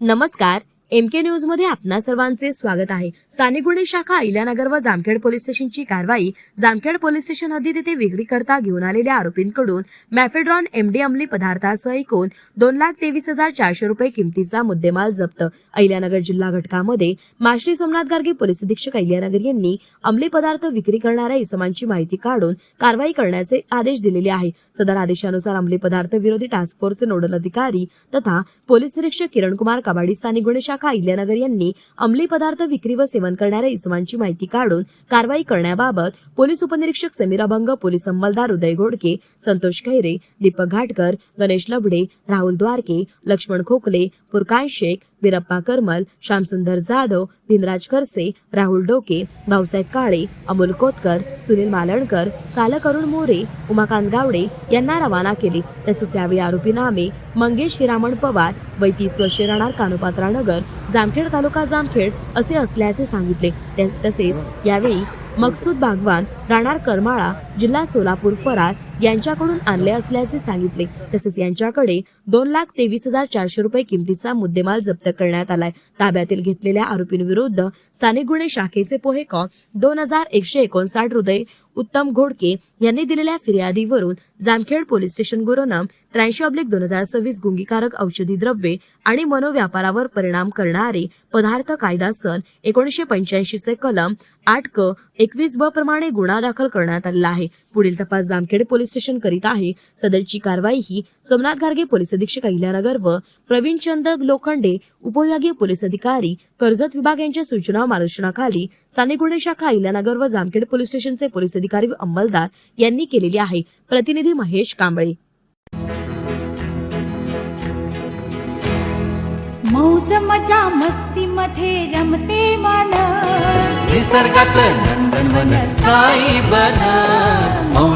नमस्कार एम के न्यूजमध्ये आपणा सर्वांचे स्वागत आहे. स्थानिक गुन्हे शाखा अहिल्यानगर व जामखेड पोलीस स्टेशनची कारवाई. जामखेड पोलीस स्टेशन हद्दीत येथे विक्री करता घेऊन आलेल्या आरोपींकडून मॅफेड्रॉन एमडी अंमली पदार्थासह एकूण दोन लाख तेवीस हजार चारशे रुपये किमतीचा मुद्देमाल जप्त. अहिल्यानगर जिल्हा घटकामध्ये माश्री सोमनाथ गार्गे पोलीस अधीक्षक अहिल्यानगर यांनी अंमली पदार्थ विक्री करणाऱ्या इसमांची माहिती काढून कारवाई करण्याचे आदेश दिलेले आहे. सदर आदेशानुसार अंमली पदार्थ विरोधी टास्क फोर्सचे नोडल अधिकारी तथा पोलीस निरीक्षक किरण कुमार कबाडी स्थानिक गुन्हे शाखा अहिल्यानगर यांनी अंमली पदार्थ विक्री व सेवन करणाऱ्या इसमांची माहिती काढून कारवाई करण्याबाबत पोलीस उपनिरीक्षक समीर अभंग पोलीस अंमलदार उदय घोडके संतोष खैरे दीपक घाटकर गणेश लबडे राहुल द्वारके लक्ष्मण खोकले फुरकान शेख बिरप्पा करमल श्यामसुंदर जाधव भीमराज खरसे राहुल डोके भाऊसाहेब काळे अमोल कोतकर सुनील मालणकर चालक अरुण मोरे उमाकांत गावडे यांना रवाना केले. तसेच यावेळी आरोपी नामे मंगेश हिरामण पवार वय तीस वर्षे राहणार कानोपात्रा नगर जामखेड तालुका जामखेड असे असल्याचे सांगितले. तसेच यावेळी मकसूद बागवान राहणार करमाळा जिल्हा सोलापूर फरार यांच्याकडून आणले असल्याचे सांगितले. तसेच यांच्याकडे दोन लाख तेवीस हजार चारशे रुपये किमतीचा मुद्देमाल जप्त करण्यात आलाय. ताब्यातील घेतलेल्या आरोपींविरुद्ध स्थानिक गुन्हे शाखेचे पोहेकॉ दोन हजार एकशे एकोणसाठ हृदय उत्तम घोडके यांनी दिलेल्या फिर्यादीवरून जामखेड पोलीस स्टेशन गुरुनाम त्र्याऐंशी अब्लिक दोन हजार सव्वीस गुंगीकारक औषधी द्रव्ये आणि मनोव्यापारावर परिणाम करणारे पदार्थ कायदा सन एकोणीशे पंच्याऐंशीचे कलम आठ क एकवीस ब प्रमाणे गुन्हा दाखल करण्यात आलेला आहे. पुढील तपास जामखेड पोलीस स्टेशन करीत आहे. सदरची कारवाई ही सोमनाथ गार्गे पोलीस अधीक्षक अहिल्यानगर व प्रवीण चंद लोखंडे उपविभागीय पोलीस अधिकारी कर्जत विभाग यांच्या सूचना व मार्गदर्शनाखाली स्थानिक गुन्हे शाखा अहिल्यानगर व जामखेड पोलीस स्टेशनचे पोलीस अधिकारी व अंमलदार यांनी केलेली आहे. प्रतिनिधी महेश कांबळे. मौज मजा मस्ती मध्ये रमते मन. निसर्गात नंदनवन साई बन.